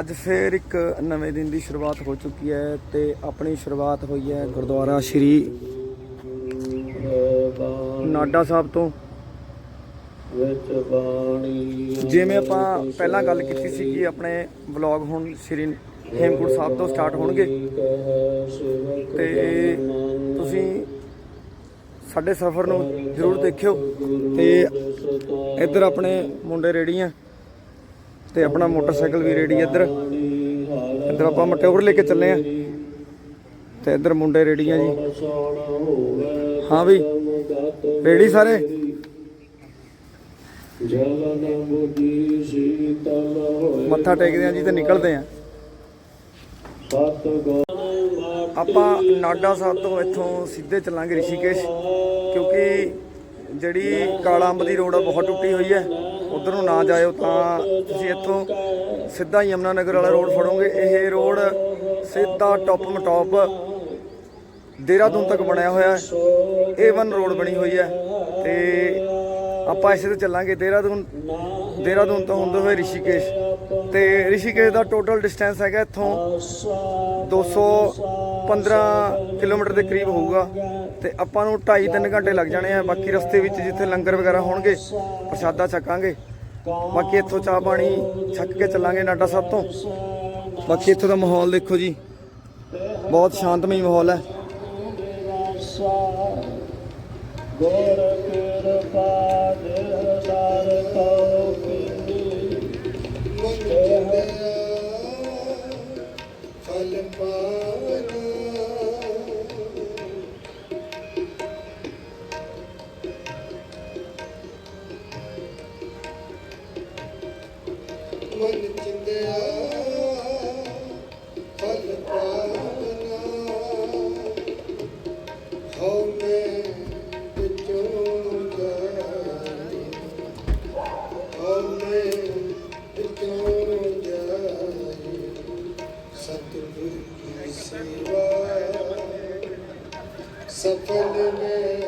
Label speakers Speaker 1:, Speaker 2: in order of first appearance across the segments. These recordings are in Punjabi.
Speaker 1: ਅੱਜ ਫੇਰ ਇੱਕ ਨਵੇਂ ਦਿਨ ਦੀ ਸ਼ੁਰੂਆਤ ਹੋ ਚੁੱਕੀ ਹੈ ਤੇ ਆਪਣੀ ਸ਼ੁਰੂਆਤ ਹੋਈ ਹੈ ਗੁਰਦੁਆਰਾ ਸ਼੍ਰੀ ਨਾਡਾ ਸਾਹਿਬ ਤੋਂ।
Speaker 2: ਵਿੱਚ ਬਾਣੀ
Speaker 1: ਜਿਵੇਂ ਆਪਾਂ ਪਹਿਲਾਂ ਗੱਲ ਕੀਤੀ ਸੀ ਕਿ ਆਪਣੇ ਵਲੌਗ ਹੁਣ ਸ਼੍ਰੀ ਹੇਮਕੁੰਟ ਸਾਹਿਬ ਤੋਂ ਸਟਾਰਟ ਹੋਣਗੇ। ਤੇ ਤੁਸੀਂ ਸਾਡੇ ਸਫ਼ਰ ਨੂੰ ਜ਼ਰੂਰ ਦੇਖਿਓ ਤੇ ਇੱਧਰ ਆਪਣੇ ਮੁੰਡੇ ਰੈਡੀ ਆ। ਤੇ ਆਪਣਾ ਮੋਟਰਸਾਈਕਲ ਵੀ ਰੈਡੀ ਇੱਧਰ। ਇੱਧਰ ਆਪਾਂ ਮਟਿਓਰ ਲੈ ਕੇ ਚੱਲੇ ਆ। ਤੇ ਇੱਧਰ ਮੁੰਡੇ ਰੈਡੀ ਆ ਜੀ। ਹਾਂ ਵੀ, ਰੇੜੀ ਸਾਰੇ? ਮੱਥਾ ਟੇਕਦੇ ਆ ਜੀ ਤੇ ਨਿਕਲਦੇ ਆ। ਆਪਾਂ ਨਾਡਾ ਸਾਹਿਬ ਤੋਂ ਇੱਥੋਂ ਸਿੱਧੇ ਚੱਲਾਂਗੇ ਰਿਸ਼ੀਕੇਸ਼, ਕਿਉਂਕਿ ਜਿਹੜੀ ਕਾਲਾ ਅੰਬ ਦੀ ਰੋਡ ਆ, ਬਹੁਤ ਟੁੱਟੀ ਹੋਈ ਹੈ। ਉਧਰ ਨੂੰ ਨਾ ਜਾਇਓ ਤਾਂ ਤੁਸੀਂ ਇੱਥੋਂ ਸਿੱਧਾ ਯਮਨਾ ਨਗਰ ਵਾਲਾ ਰੋਡ ਫੜੋਗੇ। ਇਹ ਰੋਡ ਸਿੱਧਾ ਟੌਪ ਮਟੌਪ ਦੇਹਰਾਦੂਨ ਤੱਕ ਬਣਿਆ ਹੋਇਆ ਹੈ। A1 ਰੋਡ ਬਣੀ ਹੋਈ ਹੈ ਤੇ ਆਪਾਂ ਇਸੇ ਤੋਂ ਚੱਲਾਂਗੇ, ਦੇਹਰਾਦੂਨ। ਦੇਹਰਾਦੂਨ ਤੋਂ ਹੁੰਦੇ ਹੋਏ ਰਿਸ਼ੀਕੇਸ਼। ਤੇ ਰਿਸ਼ੀਕੇਸ਼ ਦਾ ਟੋਟਲ ਡਿਸਟੈਂਸ ਹੈਗਾ ਇੱਥੋਂ 215 ਕਿਲੋਮੀਟਰ ਦੇ ਕਰੀਬ ਹੋਊਗਾ। ਤੇ ਆਪਾਂ ਨੂੰ 2.5-3 ਘੰਟੇ ਲੱਗ ਜਾਣੇ ਆ, ਬਾਕੀ ਰਸਤੇ ਵਿੱਚ ਜਿੱਥੇ ਲੰਗਰ ਵਗੈਰਾ ਹੋਣਗੇ, ਪ੍ਰਸ਼ਾਦਾ ਛਕਾਂਗੇ। ਬਾਕੀ ਇੱਥੋਂ ਚਾਹ ਪਾਣੀ ਛੱਕ ਕੇ ਚੱਲਾਂਗੇ ਨਾਡਾ ਸਾਹਿਬ ਤੋਂ। ਬਾਕੀ ਇੱਥੋਂ ਦਾ ਮਾਹੌਲ ਦੇਖੋ ਜੀ। ਬਹੁਤ ਸ਼ਾਂਤਮਈ ਮਾਹੌਲ ਹੈ।
Speaker 2: ਗੁਰ ਕਿਰਪਾ ਦਿਦਾਰ ਤੋ ਕੀਨੀ
Speaker 3: ਫਲ ਪਾਵਨ ਸਫਲ ਮੈਂ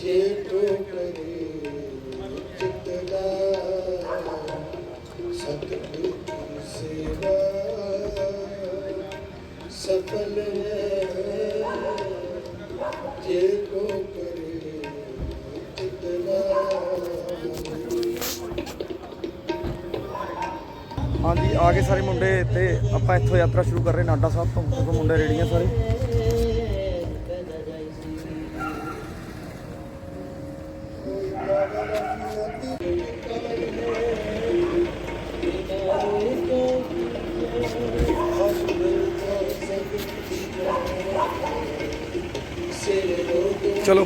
Speaker 3: ਜੇ ਤੋ ਕਰੇ ਚਿਤ ਲਾਇਆ ਸਤਿਗੁਰ ਕੀ ਸੇਵਾ। ਸਫਲ
Speaker 1: ਹਾਂਜੀ, ਆ ਗਏ ਸਾਰੇ ਮੁੰਡੇ ਤੇ ਆਪਾਂ ਇੱਥੋਂ ਯਾਤਰਾ ਸ਼ੁਰੂ ਕਰ ਰਹੇ ਨਾਡਾ ਸਾਹਿਬ ਤੋਂ। ਦੇਖੋ ਮੁੰਡੇ ਰੈਡੀ ਸਾਰੇ। ਚਲੋ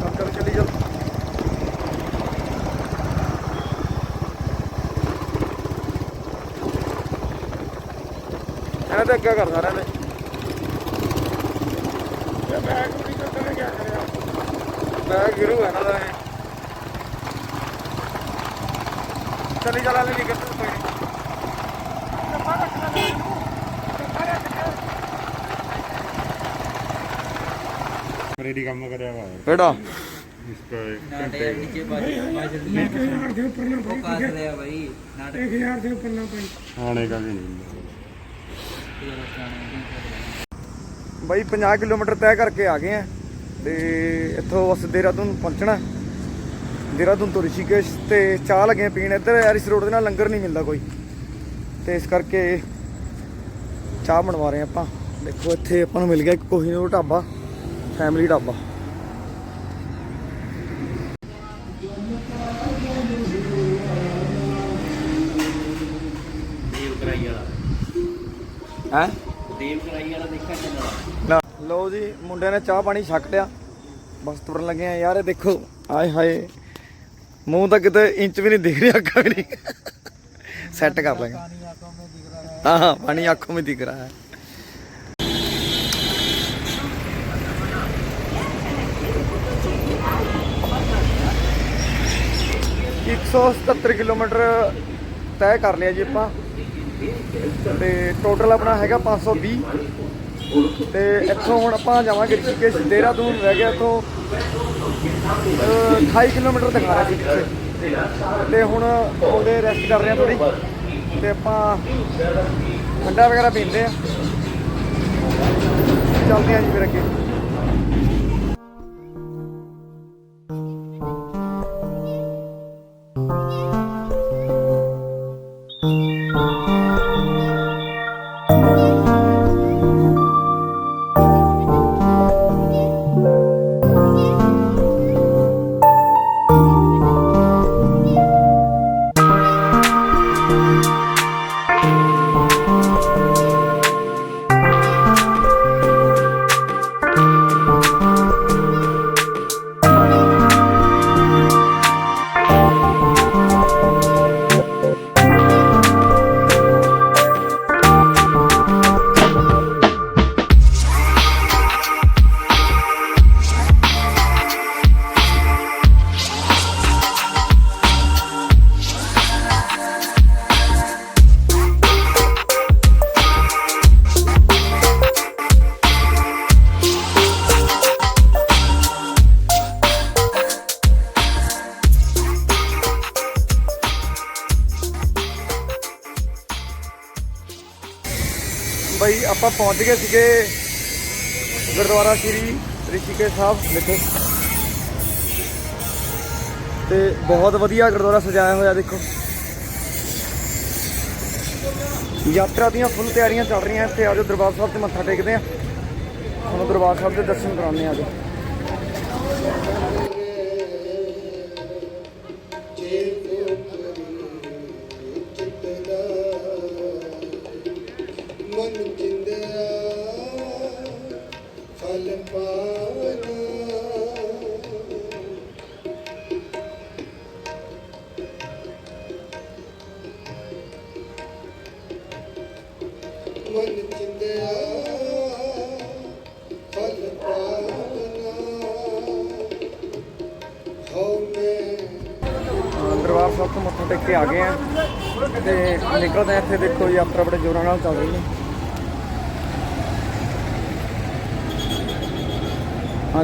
Speaker 1: ਚੱਲ ਚੱਲ ਚੱਲੀ ਚੱਲ ਇਹਨਾਂ ਤੇ ਅੱਗੇ ਕਰ ਸਾਰਿਆਂ ਨੇ ਇਹ ਬੈਗ ਵੀ ਕੱਢਣ ਕਿਆ ਕਰਿਆ ਬੈਗ ਗਿਰੂ ਇਹਨਾਂ ਦਾ ਇਹ। ਚੱਲੀ ਚੱਲ ਆਲੇ ਨਿਕਲ ਕੋਈ ਨਹੀਂ
Speaker 4: ਰੈਡੀ ਕੰਮ ਕਰਿਆ ਵਾ।
Speaker 1: ਕਿਹੜਾ?
Speaker 4: ਇਸ ਕਾ
Speaker 5: ਨਾਟਕ ਯਾਰ ਨੀਚੇ ਬਾਜੀ ਬਾਜੀ ਦੇ ਉੱਪਰ ਨਾ ਉਹ ਕਾਸ ਰਿਹਾ ਭਾਈ ਨਾਟਕ
Speaker 4: ਆਣੇ ਕਾ ਵੀ ਨਹੀਂ।
Speaker 1: ਬਾਈ 50 ਕਿਲੋਮੀਟਰ ਤੈਅ ਕਰਕੇ ਆ ਗਏ ਆ। ਤੇ ਇੱਥੋਂ ਬਸ ਦੇਹਰਾਦੂਨ ਪਹੁੰਚਣਾ ਦੇਹਰਾਦੂਨ ਤੋਂ ਰਿਸ਼ੀਕੇਸ਼ ਤੇ ਚਾਹ ਲੱਗੇ ਪੀਣ। ਇੱਧਰ ਯਾਰ ਇਸ ਰੋਡ ਦੇ ਨਾਲ ਲੰਗਰ ਨਹੀਂ ਮਿਲਦਾ ਕੋਈ। ਤੇ ਇਸ ਕਰਕੇ ਚਾਹ ਬਣਵਾ ਰਹੇ ਆਪਾਂ। ਦੇਖੋ ਇੱਥੇ ਆਪਾਂ ਨੂੰ ਮਿਲ ਗਿਆ ਇੱਕ ਕੋਹੀਨੂਰ ਢਾਬਾ ਫੈਮਿਲੀ ਢਾਬਾ। ਹੈ?
Speaker 5: ਦੇਵ ਕਰਾਈ ਵਾਲਾ ਦੇਖਿਆ ਚੱਲਦਾ
Speaker 1: ਨਾ। ਲਓ ਜੀ, ਮੁੰਡਿਆਂ ਨੇ ਚਾਹ ਪਾਣੀ ਛੱਕ ਲਿਆ। ਬਸ ਤੁਰਨ ਲੱਗੇ ਆ ਯਾਰ, ਇਹ ਦੇਖੋ, ਆਏ ਹਾਏ। ਮੂੰਹ ਤਾਂ ਕਿਤੇ ਇੰਚ ਵੀ ਨਹੀਂ ਦਿਖ ਰਿਹਾ, ਅੱਖਾਂ ਨਹੀਂ। ਸੈੱਟ ਕਰ ਲਾਂਗੇ। ਹਾਂ ਪਾਣੀ ਅੱਖੋਂ ਵੀ ਦਿਖ ਰਿਹਾ ਹੈ। ਇੱਕ 177 ਕਿਲੋਮੀਟਰ ਤੈਅ ਕਰ ਲਿਆ ਜੀ ਆਪਾਂ। ਤੇ ਟੋਟਲ ਆਪਣਾ ਹੈਗਾ 520 ਤੇ ਇੱਥੋਂ ਹੁਣ ਆਪਾਂ ਜਾਵਾਂਗੇ ਰਿਸ਼ੀਕੇਸ਼ ਦੇਹਰਾਦੂਨ ਰਹਿ ਗਿਆ ਇੱਥੋਂ ਅਹ, 28 ਕਿਲੋਮੀਟਰ ਦਿਖਾ ਰਿਹਾ ਸੀ ਪਿੱਛੇ ਤੇ ਹੁਣ ਉਹਦੇ ਰੈਸਟ ਕਰ ਰਹੇ ਆ ਥੋੜੀ ਤੇ ਆਪਾਂ ਠੰਡਾ ਵਗੈਰਾ ਪੀਂਦੇ ਆ। ਚੱਲਦੇ ਆ ਜੀ ਫਿਰ ਅੱਗੇ। ਆਪਾਂ ਪਹੁੰਚ ਗਏ ਸੀਗੇ ਗੁਰਦੁਆਰਾ ਸ਼੍ਰੀ ਰਿਸ਼ੀਕੇਸ਼ ਸਾਹਿਬ ਵਿਖੇ। ਤੇ ਬਹੁਤ ਵਧੀਆ ਗੁਰਦੁਆਰਾ ਸਜਾਇਆ ਹੋਇਆ ਦੇਖੋ। ਯਾਤਰਾ ਦੀਆਂ ਫੁੱਲ ਤਿਆਰੀਆਂ ਚੱਲ ਰਹੀਆਂ, ਇੱਥੇ ਆਜੋ ਦਰਬਾਰ ਸਾਹਿਬ ਤੇ ਮੱਥਾ ਟੇਕਦੇ ਆ। ਤੁਹਾਨੂੰ ਦਰਬਾਰ ਸਾਹਿਬ ਦੇ ਦਰਸ਼ਨ ਕਰਾਉਂਦੇ ਆ ਆਜੋ ਸਾਹਿਬ ਤੋਂ ਮੱਥਾ ਟੇਕ ਕੇ ਆ ਗਏ ਆ ਤੇ ਨਿਕਲਦੇ ਆ ਇੱਥੇ ਦੇਖੋ ਯਾਤਰਾ ਬੜੇ ਜ਼ੋਰਾਂ ਨਾਲ ਚੱਲ ਰਹੀ ਹੈ ਆ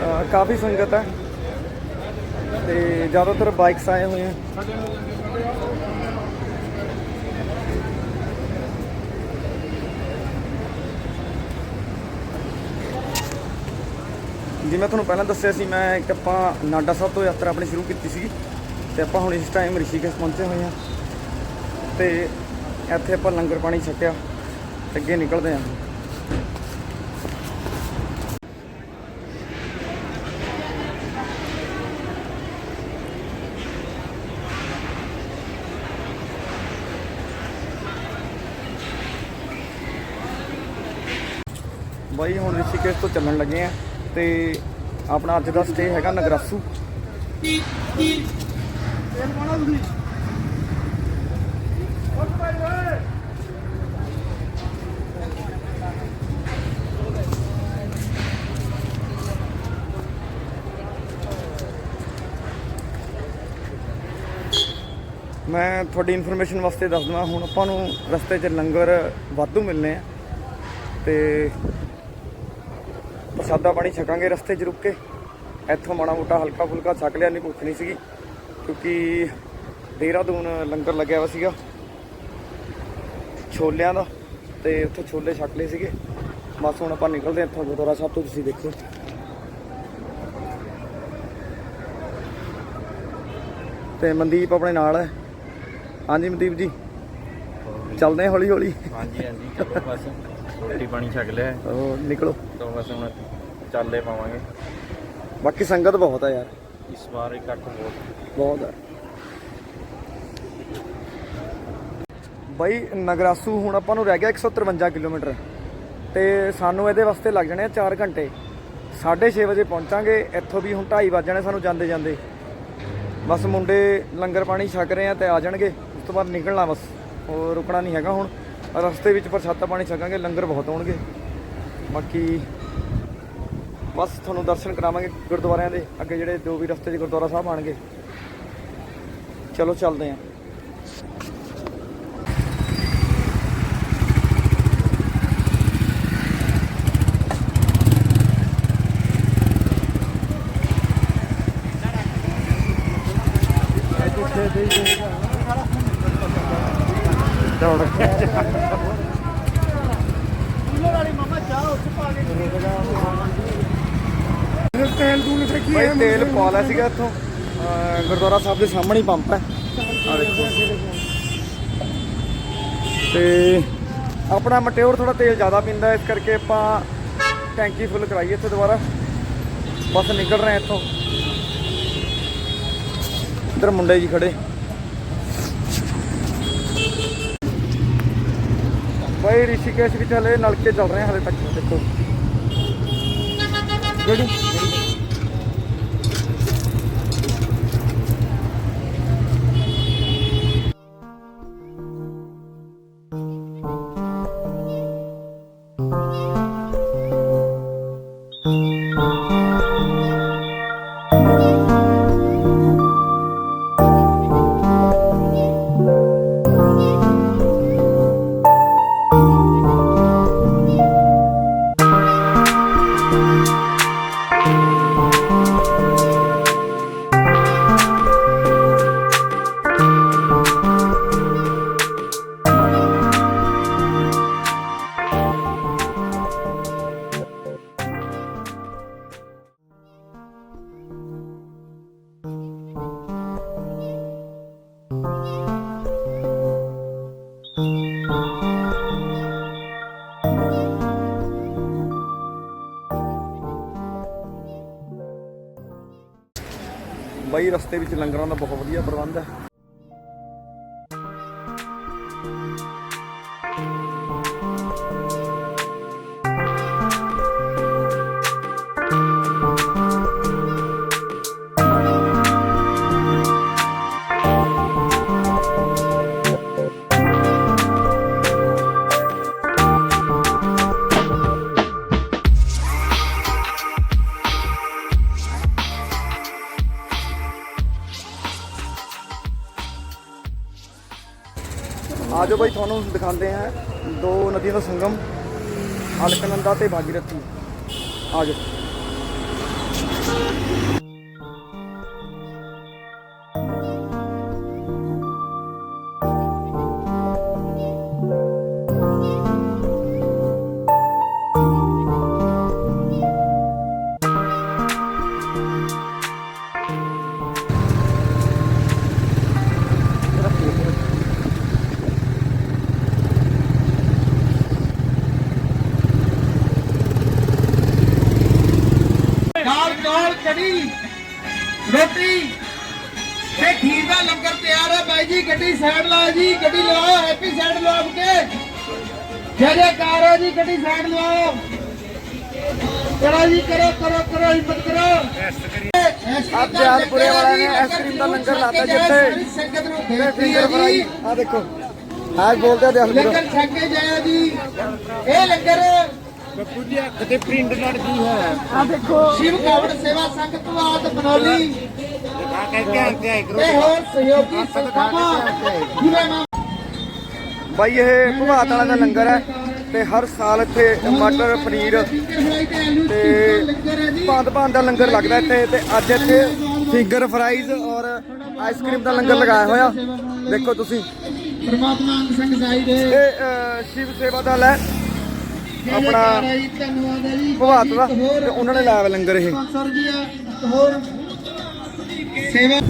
Speaker 1: ਅਹ ਕਾਫੀ ਸੰਗਤ ਹੈ ਤੇ ਜ਼ਿਆਦਾਤਰ ਬਾਈਕਸ ਆਏ ਹੋਏ ਆ। ਜਿਵੇਂ ਤੁਹਾਨੂੰ ਪਹਿਲਾਂ ਦੱਸਿਆ ਸੀ, ਮੈਂ ਇੱਕ ਆਪਾਂ ਨਾਡਾ ਸਾਹਿਬ ਤੋਂ ਯਾਤਰਾ ਆਪਣੀ ਸ਼ੁਰੂ ਕੀਤੀ ਸੀ ਤੇ ਆਪਾਂ ਹੁਣ ਇਸ ਟਾਈਮ ਰਿਸ਼ੀਕੇਸ਼ ਪਹੁੰਚੇ ਹੋਏ ਹਾਂ ਤੇ ਇੱਥੇ ਆਪਾਂ ਲੰਗਰ ਪਾਣੀ ਛਕਿਆ ਤੇ ਅੱਗੇ ਨਿਕਲਦੇ ਹਾਂ। ਬਾਈ, ਹੁਣ ਰਿਸ਼ੀਕੇਸ਼ ਤੋਂ ਚੱਲਣ ਲੱਗੇ ਆ ਤੇ ਆਪਣਾ ਅੱਜ ਦਾ ਸਟੇ ਹੈਗਾ ਨਗਰਾਸੂ। ਮੈਂ ਤੁਹਾਡੀ ਇਨਫੋਰਮੇਸ਼ਨ ਵਾਸਤੇ ਦੱਸਦਾ, ਹੁਣ ਆਪਾਂ ਨੂੰ ਰਸਤੇ 'ਚ ਲੰਗਰ ਵਾਧੂ ਮਿਲਨੇ ਆ ਤੇ ਪ੍ਰਸਾਦਾ ਪਾਣੀ ਛਕਾਂਗੇ ਰਸਤੇ 'ਚ ਰੁਕ ਕੇ। ਇੱਥੋਂ ਮਾੜਾ ਮੋਟਾ ਹਲਕਾ ਫੁਲਕਾ ਛਕ ਲਿਆ ਨਹੀਂ ਭੁੱਖ ਨਹੀਂ ਸੀਗੀ ਕਿਉਂਕਿ ਦੇਹਰਾਦੂਨ ਲੰਗਰ ਲੱਗਿਆ ਹੋਇਆ ਸੀਗਾ। ਛੋਲਿਆਂ ਦਾ ਤੇ ਉੱਥੇ ਛੋਲੇ ਛਕ ਲਏ ਸੀਗੇ। ਬਸ ਹੁਣ ਆਪਾਂ ਨਿਕਲਦੇ ਹਾਂ ਇੱਥੋਂ ਗੁਰਦੁਆਰਾ ਸਾਹਿਬ ਤੋਂ ਤੁਸੀਂ ਦੇਖੋ ਤੇ ਮਨਦੀਪ ਆਪਣੇ ਨਾਲ ਹੈ। ਹਾਂਜੀ ਮਨਦੀਪ ਜੀ। ਚੱਲਦੇ ਹਾਂ ਹੌਲੀ ਹੌਲੀ
Speaker 6: ਹਾਂਜੀ ਹਾਂਜੀ ਬਸ। ਰੋਟੀ ਪਾਣੀ ਛਕ ਲਿਆ। ਹੈ,
Speaker 1: ਉਹ ਨਿਕਲੋ।
Speaker 6: ਤਾਂ ਬਸ ਹੁਣ ਚੱਲੇ ਪਾਵਾਂਗੇ।
Speaker 1: ਬਾਕੀ ਸੰਗਤ ਬਹੁਤ ਹੈ ਯਾਰ।
Speaker 6: ਇਸ ਵਾਰ ਇਕੱਠ ਬਹੁਤ
Speaker 1: ਬਹੁਤ ਹੈ ਬਾਈ ਨਗਰਾਸੂ ਹੁਣ ਆਪਾਂ ਨੂੰ ਰਹਿ ਗਿਆ 153 ਕਿਲੋਮੀਟਰ। ਤੇ ਸਾਨੂੰ ਇਹਦੇ ਵਾਸਤੇ ਲੱਗ ਜਾਣੇ ਆ 4 ਘੰਟੇ। 6:30 ਵਜੇ ਪਹੁੰਚਾਂਗੇ। ਇੱਥੋਂ ਵੀ ਹੁਣ 2:30 ਵੱਜ ਜਾਣੇ ਸਾਨੂੰ ਜਾਂਦੇ ਜਾਂਦੇ। ਬਸ ਮੁੰਡੇ ਲੰਗਰ ਪਾਣੀ ਛਕ ਰਹੇ ਆ ਤੇ ਆ ਜਾਣਗੇ। ਉਸ ਤੋਂ ਬਾਅਦ ਨਿਕਲਣਾ ਬਸ। ਹੋਰ ਰੁਕਣਾ ਨਹੀਂ ਹੈਗਾ ਹੁਣ। ਰਸਤੇ ਵਿੱਚ ਪ੍ਰਸਾਦਾ ਪਾਣੀ ਛਕਾਂਗੇ, ਲੰਗਰ ਬਹੁਤ ਹੋਣਗੇ ਬਾਕੀ ਬਸ ਤੁਹਾਨੂੰ ਦਰਸ਼ਨ ਕਰਾਵਾਂਗੇ ਗੁਰਦੁਆਰਿਆਂ ਦੇ, ਅੱਗੇ ਜਿਹੜੇ ਜੋ ਵੀ ਰਸਤੇ 'ਚ ਗੁਰਦੁਆਰਾ ਸਾਹਿਬ ਆਣਗੇ ਚਲੋ ਚੱਲਦੇ ਆਂ। ਭਾਈ, ਤੇਲ ਪਾ ਲਿਆ ਸੀਗਾ ਇੱਥੋਂ। ਅਹ ਗੁਰਦੁਆਰਾ ਸਾਹਿਬ ਦੇ ਸਾਹਮਣੇ ਹੀ ਪੰਪ ਹੈ। ਆ ਦੇਖੋ। ਤੇ ਆਪਣਾ ਮਟਿਓਰ ਥੋੜਾ ਤੇਲ ਜ਼ਿਆਦਾ ਪੀਂਦਾ, ਇਸ ਕਰਕੇ ਆਪਾਂ ਟੈਂਕੀ ਫੁੱਲ ਕਰਾਈ ਇੱਥੇ ਦੁਬਾਰਾ। ਬਸ ਨਿਕਲ ਰਹੇ ਹਾਂ ਇੱਥੋਂ। ਇੱਧਰ ਮੁੰਡੇ ਜੀ ਖੜੇ। ਭਾਈ, ਰਿਸ਼ੀਕੇਸ਼ ਵਿੱਚ ਹਲੇ ਨਲਕੇ ਚੱਲ ਰਹੇ ਆ ਹਲੇ ਤੱਕ, ਦੇਖੋ। ਕਿਹੜੀ ਬਾਈ ਰਸਤੇ ਵਿੱਚ ਲੰਗਰਾਂ ਦਾ ਬਹੁਤ ਵਧੀਆ ਪ੍ਰਬੰਧ ਹੈ। ਆਜੋ ਬਾਈ ਤੁਹਾਨੂੰ ਦਿਖਾਉਂਦੇ ਆ ਦੋ ਨਦੀਆਂ ਦਾ ਸੰਗਮ ਅਲਕਨੰਦਾ ਤੇ ਭਾਗੀਰਥੀ। ਆਜੋ।
Speaker 7: ਕਰੋ ਜੀ ਕਰੋ ਕਰੋ ਕਰੋ ਹਿੰਮਤ ਕਰੋ।
Speaker 1: ਅੱਜ ਜੈਨਪੁਰੇ ਵਾਲਿਆਂ ਨੇ ਆਈਸਕ੍ਰੀਮ ਦਾ ਲੰਗਰ ਲਾਤਾ ਜਿੱਥੇ।
Speaker 7: ਸੰਗਤ ਨੂੰ
Speaker 1: ਤੇ
Speaker 7: ਬੇਨਤੀ
Speaker 1: ਫਿੰਗਰ
Speaker 7: ਹੈ
Speaker 1: ਫਰਾਈ
Speaker 7: ਜੀ
Speaker 1: ਆ ਦੇਖੋ ਆਜ ਬੋਲਦੇ ਆ ਦੇਖ ਲਓ
Speaker 7: ਲੰਗਰ ਛਕ ਕੇ ਜਾਇਆ ਜੀ। ਇਹ ਲੰਗਰ ਸ਼ਿਵ ਕਾਵੜ ਸੇਵਾ ਸੰਘ ਭਵਾਤ ਬਨੌਲੀ। ਤੇ ਹੋਰ ਸਹਿਯੋਗੀ ਸੰਸਥਾਵਾਂ ਜਿਵੇਂ
Speaker 1: ਬਾਈ ਇਹ ਭਵਾਤ ਵਾਲਾ ਦਾ ਲੰਗਰ ਹੈ। ਤੇ ਹਰ ਸਾਲ ਇੱਥੇ ਮਟਰ ਪਨੀਰ ਤੇ ਭਾਂਤ ਭਾਂਤ ਦਾ ਲੰਗਰ ਲੱਗਦਾ ਇੱਥੇ ਤੇ ਅੱਜ ਇੱਥੇ ਫਿੰਗਰ ਫਰਾਈਜ਼ ਔਰ ਆਈਸਕ੍ਰੀਮ ਦਾ ਲੰਗਰ ਲਗਾਇਆ ਹੋਇਆ। ਦੇਖੋ ਤੁਸੀਂ।
Speaker 7: ਪਰਮਾਤਮਾ ਅੰਗ ਸੰਗ ਸਾਈ ਦੇ
Speaker 1: ਇਹ ਸ਼ਿਵ ਸੇਵਾ ਦਲ ਹੈ। ਆਪਣਾ
Speaker 7: ਧੰਨਵਾਦ ਹੈ ਜੀ।
Speaker 1: ਭਵਾਤ ਦਾ ਤੇ ਉਹਨਾਂ ਨੇ ਲਾਇਆ ਲੰਗਰ ਇਹ।
Speaker 7: 500 ਰੁਪਿਆ ਇੱਕ ਹੋਰ ਸੇਵਾ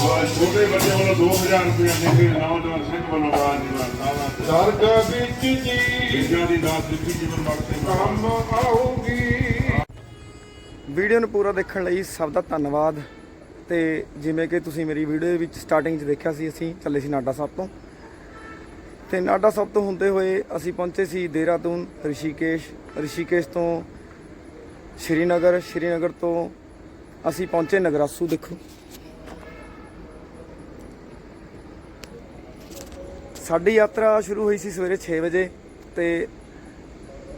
Speaker 4: ਛੋਟੇ ਬੱਚੇ ਵੱਲੋਂ 2000 ਰੁਪਏ ਨਿਕਲੇ ਨੌਜਵਾਨ ਸਿੰਘ ਵੱਲੋਂ ਬਾਤ
Speaker 2: ਸਰਗ ਵਿੱਚ ਜੀ
Speaker 4: ਵਿਦਿਆ ਦੀ ਦਾਤ ਦਿੱਤੀ ਜੀਵਨ ਬਖਸ਼ੇ
Speaker 2: ਕੰਮ ਆਉਗੀ
Speaker 1: ਵੀਡੀਓ ਨੂੰ ਪੂਰਾ ਦੇਖਣ ਲਈ ਸਭ ਦਾ ਧੰਨਵਾਦ ਤੇ ਜਿਵੇਂ ਕਿ ਤੁਸੀਂ ਮੇਰੀ ਵੀਡੀਓ ਵਿੱਚ ਸਟਾਰਟਿੰਗ 'ਚ ਦੇਖਿਆ ਸੀ, ਅਸੀਂ ਚੱਲੇ ਸੀ ਨਾਡਾ ਸਾਹਿਬ ਤੋਂ। ਤੇ ਨਾਡਾ ਸਾਹਿਬ ਤੋਂ ਹੁੰਦੇ ਹੋਏ ਅਸੀਂ ਪਹੁੰਚੇ ਸੀ ਦੇਹਰਾਦੂਨ, ਰਿਸ਼ੀਕੇਸ਼। ਰਿਸ਼ੀਕੇਸ਼ ਤੋਂ ਸ਼੍ਰੀਨਗਰ ਸ਼੍ਰੀਨਗਰ ਤੋਂ ਅਸੀਂ ਪਹੁੰਚੇ ਨਗਰਾਸੂ ਦੇਖੋ। ਸਾਡੀ ਯਾਤਰਾ ਸ਼ੁਰੂ ਹੋਈ ਸੀ ਸਵੇਰੇ 6 ਵਜੇ ਤੇ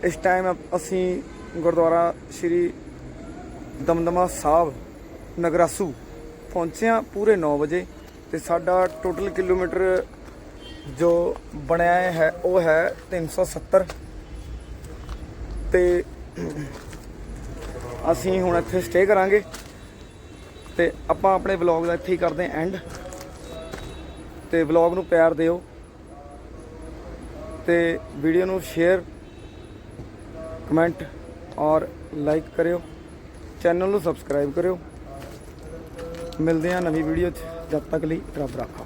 Speaker 1: ਇਸ ਟਾਈਮ ਅਸੀਂ ਗੁਰਦੁਆਰਾ ਸ਼੍ਰੀ ਦਮਦਮਾ ਸਾਹਿਬ, ਨਗਰਾਸੂ ਪਹੁੰਚਿਆ ਪੂਰੇ 9 ਵਜੇ ਤੇ ਸਾਡਾ ਟੋਟਲ ਕਿਲੋਮੀਟਰ ਜੋ ਬਣਿਆ ਹੈ, ਉਹ ਹੈ 370 ਤੇ ਅਸੀਂ ਹੁਣ ਇੱਥੇ ਸਟੇ ਕਰਾਂਗੇ ਤੇ ਆਪਾਂ ਆਪਣੇ ਵਲੌਗ ਦਾ ਇੱਥੇ ਹੀ ਕਰਦੇ ਐਂਡ ਤੇ ਵਲੌਗ ਨੂੰ ਪਿਆਰ ਦਿਓ। ਤੇ ਵੀਡੀਓ ਨੂੰ ਸ਼ੇਅਰ, ਕਮੈਂਟ ਔਰ ਲਾਈਕ ਕਰਿਓ। ਚੈਨਲ ਨੂੰ ਸਬਸਕ੍ਰਾਈਬ ਕਰਿਓ। ਮਿਲਦੇ ਹਾਂ ਨਵੀਂ ਵੀਡੀਓ 'ਚ। ਜਦ ਤੱਕ ਲਈ ਰੱਬ ਰਾਖਾ।